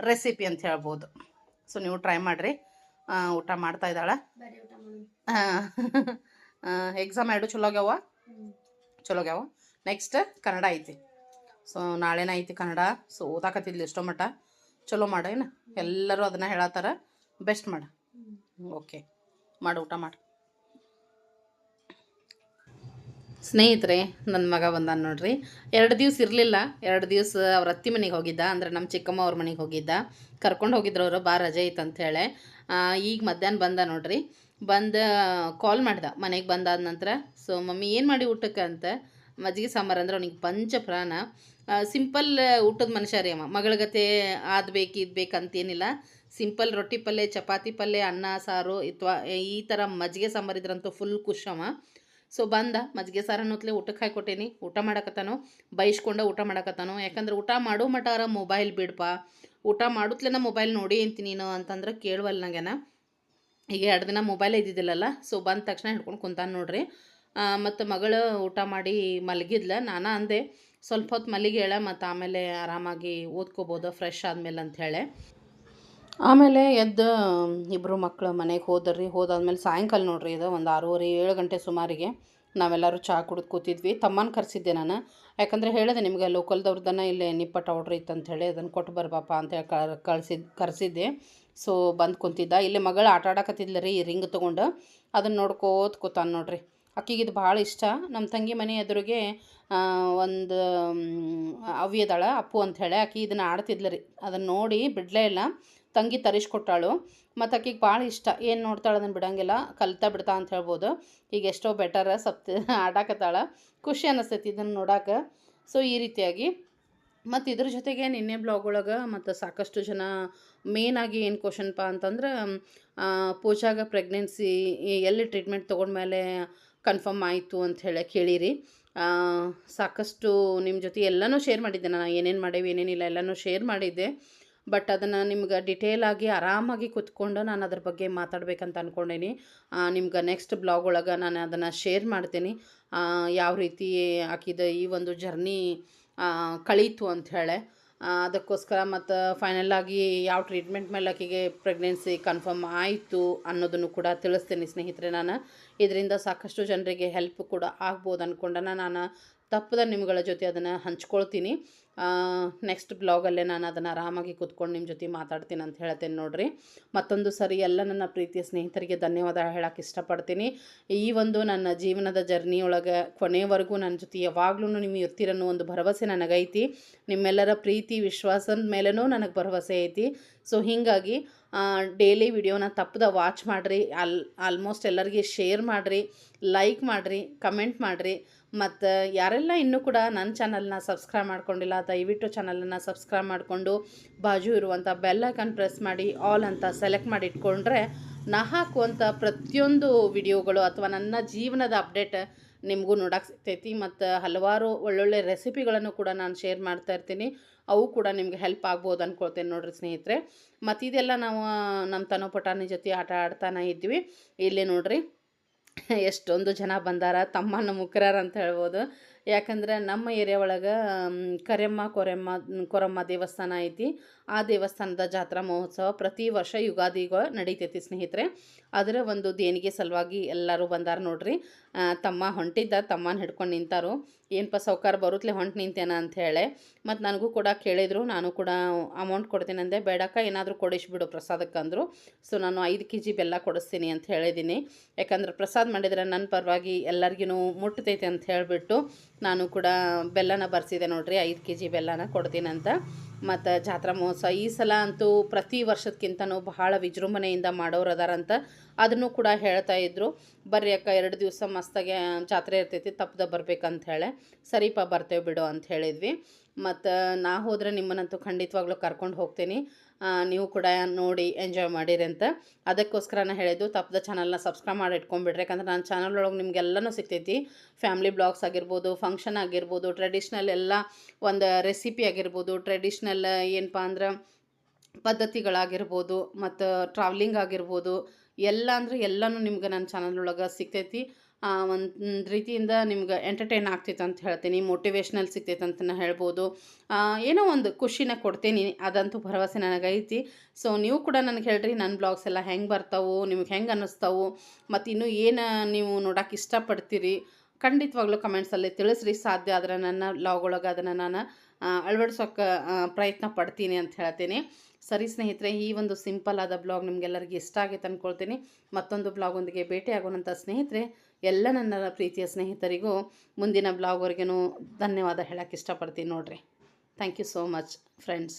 ರೆಸಿಪಿ ಅಂತ ಹೇಳ್ಬೋದು. ಸೊ ನೀವು ಟ್ರೈ ಮಾಡಿರಿ. ಊಟ ಮಾಡ್ತಾ ಇದ್ದಾಳೆ. ಎಕ್ಸಾಮ್ ಎರಡು ಚಲೋ ಆಗ್ಯಾವ? ಚಲೋ ಆಗ್ಯಾವ? ನೆಕ್ಸ್ಟ್ ಕನ್ನಡ ಐತಿ. ಸೊ ನಾಳೆನ ಐತಿ ಕನ್ನಡ. ಸೊ ಓದಾಕತ್ತಿದ್ಲು ಎಷ್ಟೋ ಮಟ್ಟ ಚಲೋ ಮಾಡೇನು ಎಲ್ಲರೂ ಅದನ್ನ ಹೇಳತ್ತಾರ. ಬೆಸ್ಟ್ ಮಾಡ. ಓಕೆ ಮಾಡು ಊಟ ಮಾಡು. ಸ್ನೇಹಿತರೆ ನನ್ನ ಮಗ ಬಂದ ನೋಡ್ರಿ. ಎರಡು ದಿವಸ ಇರಲಿಲ್ಲ. ಎರಡು ದಿವಸ ಅವ್ರ ಅತ್ತಿ ಮನೆಗೆ ಹೋಗಿದ್ದ, ಅಂದ್ರೆ ನಮ್ಮ ಚಿಕ್ಕಮ್ಮ ಅವ್ರ ಮನೆಗೆ ಹೋಗಿದ್ದ. ಕರ್ಕೊಂಡು ಹೋಗಿದ್ರು ಅವರು, ಬಾ ರಜೆ ಐತೆ ಅಂಥೇಳಿ ಈಗ ಮಧ್ಯಾಹ್ನ ಬಂದ ನೋಡ್ರಿ. ಬಂದು ಕಾಲ್ ಮಾಡ್ದ. ಮನೆಗೆ ಬಂದಾದ ನಂತರ, ಸೊ, ಮಮ್ಮಿ ಏನು ಮಾಡಿ ಊಟಕ್ಕೆ? ಅಂತ. ಮಜ್ಜಿಗೆ ಸಾಂಬಾರು ಅಂದ್ರೆ ಅವ್ನಿಗೆ ಪಂಚ ಪ್ರಾಣ. ಸಿಂಪಲ್, ಊಟದ ಮನುಷ್ಯ ರೀ ಮಗಳ ಮಗಳಗತೆ ಅದು ಬೇಕು, ಇದು ಬೇಕಂತೇನಿಲ್ಲ ಸಿಂಪಲ್ ರೊಟ್ಟಿ ಪಲ್ಯ, ಚಪಾತಿ ಪಲ್ಯ, ಅನ್ನ, ಸಾರು ಅಥವಾ ಈ ಥರ ಮಜ್ಜಿಗೆ ಸಾಂಬಾರು ಇದ್ರಂತೂ ಫುಲ್ ಖುಷವ ಸೊ ಬಂದ, ಮಜ್ಜಿಗೆ ಸಾರನ್ನೊತ್ಲೆ ಊಟಕ್ಕೆ ಹಾಕೊಟ್ಟೇನಿ. ಊಟ ಮಾಡಕತ್ತಾನು, ಬೈಸ್ಕೊಂಡ ಊಟ ಮಾಡಕತ್ತಾನು. ಯಾಕಂದ್ರೆ ಊಟ ಮಾಡೋ ಮಟಾರ ಮೊಬೈಲ್ ಬಿಡಪ್ಪ ಊಟ ಮಾಡುತ್ತಲೇನ ಮೊಬೈಲ್ ನೋಡಿ ಅಂತೀನಿ ನೀನು ಅಂತಂದ್ರೆ ಕೇಳುವಲ್ಲ ನಂಗೆನ. ಈಗ ಎರಡು ದಿನ ಮೊಬೈಲ್ ಇದ್ದಿದ್ದಿಲ್ಲಲ್ಲ ಸೊ ಬಂದ ತಕ್ಷಣ ಹಿಡ್ಕೊಂಡು ಕುಂತಾನೆ ನೋಡ್ರಿ. ಮತ್ತು ಮಗಳು ಊಟ ಮಾಡಿ ಮಲಗಿದ್ಲ. ನಾನು ಅಂದೆ, ಸ್ವಲ್ಪ ಹೊತ್ತು ಮಲಗಿ ಹೇಳ, ಮತ್ತು ಆಮೇಲೆ ಆರಾಮಾಗಿ ಓದ್ಕೋಬೋದು ಫ್ರೆಶ್ ಆದಮೇಲೆ ಅಂತ ಹೇಳಿ. ಆಮೇಲೆ ಎದ್ದು ಇಬ್ಬರು ಮಕ್ಕಳು ಮನೆಗೆ ಹೋದ್ರಿ ಹೋದಾದ್ಮೇಲೆ ಸಾಯಂಕಾಲ ನೋಡ್ರಿ ಇದು ಒಂದು ಆರೂವರೆ, ಏಳು ಗಂಟೆ ಸುಮಾರಿಗೆ ನಾವೆಲ್ಲರೂ ಚಹಾ ಕುಡಿದು ಕೂತಿದ್ವಿ. ತಮ್ಮನ ಕರೆಸಿದ್ದೆ ನಾನು. ಯಾಕಂದರೆ ಹೇಳಿದೆ ನಿಮಗೆ ಲೋಕಲ್ದವ್ರದ್ದನ್ನು ಇಲ್ಲೇ ನಿಪ್ಪಟ್ಟು ಆರ್ಡ್ರ್ ಇತ್ತು ಅಂತ ಹೇಳಿ ಅದನ್ನು ಕೊಟ್ಟು ಬರ್ಬಪ್ಪ ಅಂತೇಳಿ ಕಳ್ ಕಳ್ಸಿದ್ದು ಕರೆಸಿದ್ದೆ. ಸೊ, ಬಂದು ಕುಂತಿದ್ದ. ಇಲ್ಲಿ ಮಗಳು ಆಟ ಆಡಕತ್ತಿದ್ಲ ರೀ, ಈ ರಿಂಗ್ ತೊಗೊಂಡು. ಅದನ್ನು ನೋಡ್ಕೋತ ಕೂತಾನೆ ನೋಡ್ರಿ. ಆಕಿಗೆ ಇದು ಭಾಳ ಇಷ್ಟ. ನಮ್ಮ ತಂಗಿ ಮನೆ ಎದುರಿಗೆ ಒಂದು ಅವ್ಯದಳ ಅಪ್ಪು ಅಂಥೇಳಿ ಆಕಿ ಇದನ್ನು ಆಡ್ತಿದ್ಲು ರೀ. ಅದನ್ನು ನೋಡಿ ಬಿಡಲೇ ಇಲ್ಲ. ತಂಗಿ ತರಿಸ್ಕೊಟ್ಟಾಳು. ಮತ್ತು ಆಕೆಗೆ ಭಾಳ ಇಷ್ಟ. ಏನು ನೋಡ್ತಾಳೆ ಅದನ್ನು ಬಿಡೋಂಗಿಲ್ಲ. ಕಲ್ತಾ ಬಿಡ್ತಾ ಅಂತ ಹೇಳ್ಬೋದು. ಈಗ ಎಷ್ಟೋ ಬೆಟರ್ ಸಪ್ತ (laughs) ಆಡಾಕತ್ತಾಳೆ ಖುಷಿ ಅನ್ನಿಸ್ತೈತಿ ಇದನ್ನು ನೋಡಕ್ಕೆ ಸೊ ಈ ರೀತಿಯಾಗಿ. ಮತ್ತು ಇದ್ರ ಜೊತೆಗೆ ನಿನ್ನೆ ಬ್ಲಾಗ್ ಒಳಗೆ ಮತ್ತು ಸಾಕಷ್ಟು ಜನ ಮೇನಾಗಿ ಏನು ಕ್ವಶನ್ಪ ಅಂತಂದ್ರೆ ಪೂಜಾಗ ಪ್ರೆಗ್ನೆನ್ಸಿ ಎಲ್ಲಿ ಟ್ರೀಟ್ಮೆಂಟ್ ತೊಗೊಂಡ್ಮೇಲೆ ಕನ್ಫರ್ಮ್ ಆಯಿತು ಅಂತ ಹೇಳಿ ಕೇಳಿರಿ. ಸಾಕಷ್ಟು ನಿಮ್ಮ ಜೊತೆ ಎಲ್ಲನೂ ಶೇರ್ ಮಾಡಿದ್ದೆ ನಾನು. ಏನೇನು ಮಾಡೇವಿ, ಏನೇನಿಲ್ಲ ಎಲ್ಲನೂ ಶೇರ್ ಮಾಡಿದ್ದೆ. ಬಟ್ ಅದನ್ನು ನಿಮ್ಗೆ ಡಿಟೇಲಾಗಿ ಆರಾಮಾಗಿ ಕುತ್ಕೊಂಡು ನಾನು ಅದ್ರ ಬಗ್ಗೆ ಮಾತಾಡ್ಬೇಕಂತ ಅಂದ್ಕೊಂಡೇನಿ ನಿಮ್ಗೆ ನೆಕ್ಸ್ಟ್ ಬ್ಲಾಗ್ ಒಳಗೆ ನಾನು ಅದನ್ನು ಶೇರ್ ಮಾಡ್ತೀನಿ. ಯಾವ ರೀತಿ ಆಕಿದ ಈ ಒಂದು ಜರ್ನಿ ಕಳೀತು ಅಂಥೇಳಿ ಅದಕ್ಕೋಸ್ಕರ ಮತ್ತು ಫೈನಲ್ ಆಗಿ ಯಾವ ಟ್ರೀಟ್ಮೆಂಟ್ ಮೇಲೆ ಆಕೆಗೆ ಪ್ರೆಗ್ನೆನ್ಸಿ ಕನ್ಫರ್ಮ್ ಆಯಿತು ಅನ್ನೋದನ್ನು ಕೂಡ ತಿಳಿಸ್ತೀನಿ ಸ್ನೇಹಿತರೆ ನಾನು. ಇದರಿಂದ ಸಾಕಷ್ಟು ಜನರಿಗೆ ಹೆಲ್ಪ್ ಕೂಡ ಆಗ್ಬೋದು ಅಂದ್ಕೊಂಡನ ನಾನು. ತಪ್ಪದ ನಿಮ್ಗಳ ಜೊತೆ ಅದನ್ನು ಹಂಚ್ಕೊಳ್ತೀನಿ. ನೆಕ್ಸ್ಟ್ ಬ್ಲಾಗಲ್ಲೇ ನಾನು ಅದನ್ನು ಆರಾಮಾಗಿ ಕೂತ್ಕೊಂಡು ನಿಮ್ಮ ಜೊತೆ ಮಾತಾಡ್ತೀನಿ ಅಂತ ಹೇಳ್ತೇನೆ ನೋಡಿರಿ. ಮತ್ತೊಂದು ಸರಿ ಎಲ್ಲ ನನ್ನ ಪ್ರೀತಿಯ ಸ್ನೇಹಿತರಿಗೆ ಧನ್ಯವಾದ ಹೇಳಕ್ಕೆ ಇಷ್ಟಪಡ್ತೀನಿ. ಈ ಒಂದು ನನ್ನ ಜೀವನದ ಜರ್ನಿ ಒಳಗೆ ಕೊನೆವರೆಗೂ ನನ್ನ ಜೊತೆ ಯಾವಾಗಲೂ ನೀವು ಇರ್ತಿರನ್ನೋ ಒಂದು ಭರವಸೆ ನನಗೈತಿ. ನಿಮ್ಮೆಲ್ಲರ ಪ್ರೀತಿ, ವಿಶ್ವಾಸದ ಮೇಲೂ ನನಗೆ ಭರವಸೆ ಐತಿ. ಸೊ ಹೀಗಾಗಿ ಡೈಲಿ ವಿಡಿಯೋನ ತಪ್ಪದ ವಾಚ್ ಮಾಡಿರಿ, ಅಲ್ ಆಲ್ಮೋಸ್ಟ್ ಎಲ್ಲರಿಗೆ ಶೇರ್ ಮಾಡಿರಿ ಲೈಕ್ ಮಾಡಿರಿ ಕಮೆಂಟ್ ಮಾಡಿರಿ. ಮತ್ತು ಯಾರೆಲ್ಲ ಇನ್ನೂ ಕೂಡ ನನ್ನ ಚಾನಲ್ನ ಸಬ್ಸ್ಕ್ರೈಬ್ ಮಾಡ್ಕೊಂಡಿಲ್ಲ, ದಯವಿಟ್ಟು ಚಾನಲನ್ನು ಸಬ್ಸ್ಕ್ರೈಬ್ ಮಾಡಿಕೊಂಡು ಬಾಜು ಇರುವಂಥ ಬೆಲ್ ಐಕನ್ ಪ್ರೆಸ್ ಮಾಡಿ ಆಲ್ ಅಂತ ಸೆಲೆಕ್ಟ್ ಮಾಡಿ ಇಟ್ಕೊಂಡ್ರೆ ನಾ ಹಾಕುವಂಥ ಪ್ರತಿಯೊಂದು ವಿಡಿಯೋಗಳು ಅಥವಾ ನನ್ನ ಜೀವನದ ಅಪ್ಡೇಟ್ ನಿಮಗೂ ನೋಡಕ್ಕೆ ಸಿಗ್ತೈತಿ. ಮತ್ತು ಹಲವಾರು ಒಳ್ಳೊಳ್ಳೆ ರೆಸಿಪಿಗಳನ್ನು ಕೂಡ ನಾನು ಶೇರ್ ಮಾಡ್ತಾ ಇರ್ತೀನಿ. ಅವು ಕೂಡ ನಿಮ್ಗೆ ಹೆಲ್ಪ್ ಆಗ್ಬೋದು ಅಂದ್ಕೊಳ್ತೇನೆ ನೋಡಿರಿ ಸ್ನೇಹಿತರೆ. ಮತ್ತು ಇದೆಲ್ಲ ನಾವು ನಮ್ಮ ತನೋ ಪಟಾಣಿ ಜೊತೆ ಆಟ ಆಡ್ತಾನೆ ಇದ್ವಿ. ಇಲ್ಲಿ ನೋಡಿರಿ, ಎಷ್ಟೊಂದು ಜನ ಬಂದಾರ ತಮ್ಮನ ಮುಖರಾರ ಅಂತ ಹೇಳ್ಬೋದು. ಯಾಕಂದ್ರೆ ನಮ್ಮ ಏರಿಯಾ ಒಳಗೆ ಕರೆಮ್ಮ, ಕೊರೆಮ್ಮ, ಕೊರಮ್ಮ ದೇವಸ್ಥಾನ ಐತಿ. ಆ ದೇವಸ್ಥಾನದ ಜಾತ್ರಾ ಮಹೋತ್ಸವ ಪ್ರತಿ ವರ್ಷ ಯುಗಾದಿಗೂ ನಡೀತೈತಿ ಸ್ನೇಹಿತರೆ. ಅದರ ಒಂದು ದೇಣಿಗೆ ಸಲುವಾಗಿ ಎಲ್ಲರೂ ಬಂದಾರ ನೋಡ್ರಿ. ತಮ್ಮ ಹೊಂಟಿದ್ದ, ತಮ್ಮನ ಹಿಡ್ಕೊಂಡು ನಿಂತಾರು. ಏನಪ್ಪ ಸೌಕಾರ ಬರುತ್ತಲೇ ಹೊಂಟು ನಿಂತೇನ ಅಂತ ಹೇಳಿ. ಮತ್ತು ನನಗೂ ಕೂಡ ಕೇಳಿದರು, ನಾನು ಕೂಡ ಅಮೌಂಟ್ ಕೊಡ್ತೀನಿ ಅಂದೆ. ಬೇಡಕ್ಕ, ಏನಾದರೂ ಕೊಡಿಸ್ಬಿಡು ಪ್ರಸಾದಕ್ಕೆ ಅಂದರು. ಸೊ ನಾನು ಐದು ಕೆ ಜಿ ಬೆಲ್ಲ ಕೊಡಿಸ್ತೀನಿ ಅಂತ ಹೇಳಿದ್ದೀನಿ ಯಾಕಂದ್ರೆ ಪ್ರಸಾದ ಮಾಡಿದರೆ ನನ್ನ ಪರವಾಗಿ ಎಲ್ಲರಿಗೂ ಮುಟ್ತೈತೆ ಅಂತ ಹೇಳಿಬಿಟ್ಟು ನಾನು ಕೂಡ ಬೆಲ್ಲನ ಬರ್ಸಿದೆ ನೋಡಿರಿ, ಐದು ಕೆ ಜಿ ಬೆಲ್ಲನ ಕೊಡ್ತೀನಂತ ಮತ್ತು ಜಾತ್ರಾ ಮಹೋತ್ಸವ ಈ ಸಲ ಅಂತೂ ಪ್ರತಿ ವರ್ಷಕ್ಕಿಂತನೂ ಬಹಳ ವಿಜೃಂಭಣೆಯಿಂದ ಮಾಡೋರು ಅದಾರಂತ ಅದನ್ನು ಕೂಡ ಹೇಳ್ತಾ ಇದ್ರು. ಬರ್ರಿ ಅಕ್ಕ, ಎರಡು ದಿವಸ ಮಸ್ತಾಗೆ ಜಾತ್ರೆ ಇರ್ತೈತಿ ತಪ್ಪದ ಬರ್ಬೇಕಂತ ಹೇಳಿ. ಸರಿಪ, ಬರ್ತೇವೆ ಬಿಡು ಅಂತ ಹೇಳಿದ್ವಿ. ಮತ್ತು ನಾ ಹೋದರೆ ನಿಮ್ಮನ್ನಂತೂ ಖಂಡಿತವಾಗ್ಲೂ ಕರ್ಕೊಂಡು ಹೋಗ್ತೀನಿ. ನೀವು ಕೂಡ ನೋಡಿ ಎಂಜಾಯ್ ಮಾಡಿರಿ ಅಂತ. ಅದಕ್ಕೋಸ್ಕರ ನಾನು ಹೇಳಿದ್ದು, ತಪ್ಪದ ಚಾನಲ್ನ ಸಬ್ಸ್ಕ್ರೈಬ್ ಮಾಡಿ ಇಟ್ಕೊಂಡ್ಬಿಡ್ರಿ. ಯಾಕಂದ್ರೆ ನನ್ನ ಚಾನಲ್ ಒಳಗೆ ನಿಮಗೆಲ್ಲನೂ ಸಿಗ್ತೈತಿ. ಫ್ಯಾಮಿಲಿ ಬ್ಲಾಗ್ಸ್ ಆಗಿರ್ಬೋದು ಫಂಕ್ಷನ್ ಆಗಿರ್ಬೋದು ಟ್ರೆಡಿಷ್ನಲ್ ಎಲ್ಲ ಒಂದು ರೆಸಿಪಿ ಆಗಿರ್ಬೋದು ಟ್ರೆಡಿಷ್ನಲ್ ಏನಪ್ಪ ಅಂದ್ರೆ ಪದ್ಧತಿಗಳಾಗಿರ್ಬೋದು, ಮತ್ತು ಟ್ರಾವ್ಲಿಂಗ್ ಆಗಿರ್ಬೋದು, ಎಲ್ಲ ಅಂದರೆ ಎಲ್ಲನೂ ನಿಮ್ಗೆ ನನ್ನ ಚಾನಲ್ ಒಳಗೆ ಸಿಗ್ತೈತಿ. ಒಂದು ರೀತಿಯಿಂದ ನಿಮ್ಗೆ ಎಂಟರ್ಟೈನ್ ಆಗ್ತೈತೆ ಅಂತ ಹೇಳ್ತೀನಿ ಮೋಟಿವೇಶ್ನಲ್ ಸಿಗ್ತೈತೆ ಅಂತ ಹೇಳ್ಬೋದು ಏನೋ ಒಂದು ಖುಷಿನ ಕೊಡ್ತೀನಿ, ಅದಂತೂ ಭರವಸೆ ನನಗೈತಿ. ಸೊ ನೀವು ಕೂಡ ನನಗೆ ಹೇಳ್ರಿ ನನ್ನ ಬ್ಲಾಗ್ಸ್ ಎಲ್ಲ ಹೆಂಗೆ ಬರ್ತಾವು, ನಿಮ್ಗೆ ಹೆಂಗೆ ಅನ್ನಿಸ್ತಾವು ಮತ್ತು ಇನ್ನೂ ಏನು ನೀವು ನೋಡೋಕೆ ಇಷ್ಟಪಡ್ತೀರಿ, ಖಂಡಿತವಾಗ್ಲೂ ಕಮೆಂಟ್ಸಲ್ಲಿ ತಿಳಿಸ್ರಿ, ಸಾಧ್ಯ ಆದರೆ ನನ್ನ ಬ್ಲಾಗ್ ಒಳಗೆ ಅದನ್ನು ನಾನು ಅಳವಡಿಸೋಕೆ ಪ್ರಯತ್ನ ಪಡ್ತೀನಿ ಅಂತ ಹೇಳ್ತೀನಿ. ಸರಿ ಸ್ನೇಹಿತರೆ, ಈ ಒಂದು ಸಿಂಪಲ್ ಆದ ಬ್ಲಾಗ್ ನಿಮಗೆಲ್ಲರಿಗೆ ಇಷ್ಟ ಆಗೈತೆ ಅಂದ್ಕೊಳ್ತೀನಿ ಮತ್ತೊಂದು ಬ್ಲಾಗೊಂದಿಗೆ ಭೇಟಿ ಆಗೋಣಂಥ ಸ್ನೇಹಿತರೆ ಎಲ್ಲ ನನ್ನ ಪ್ರೀತಿಯ ಸ್ನೇಹಿತರಿಗೂ ಮುಂದಿನ ಬ್ಲಾಗ್ವರೆಗೂ ಧನ್ಯವಾದ ಹೇಳೋಕ್ಕೆ ಇಷ್ಟಪಡ್ತೀನಿ ನೋಡಿರಿ. Thank you so much friends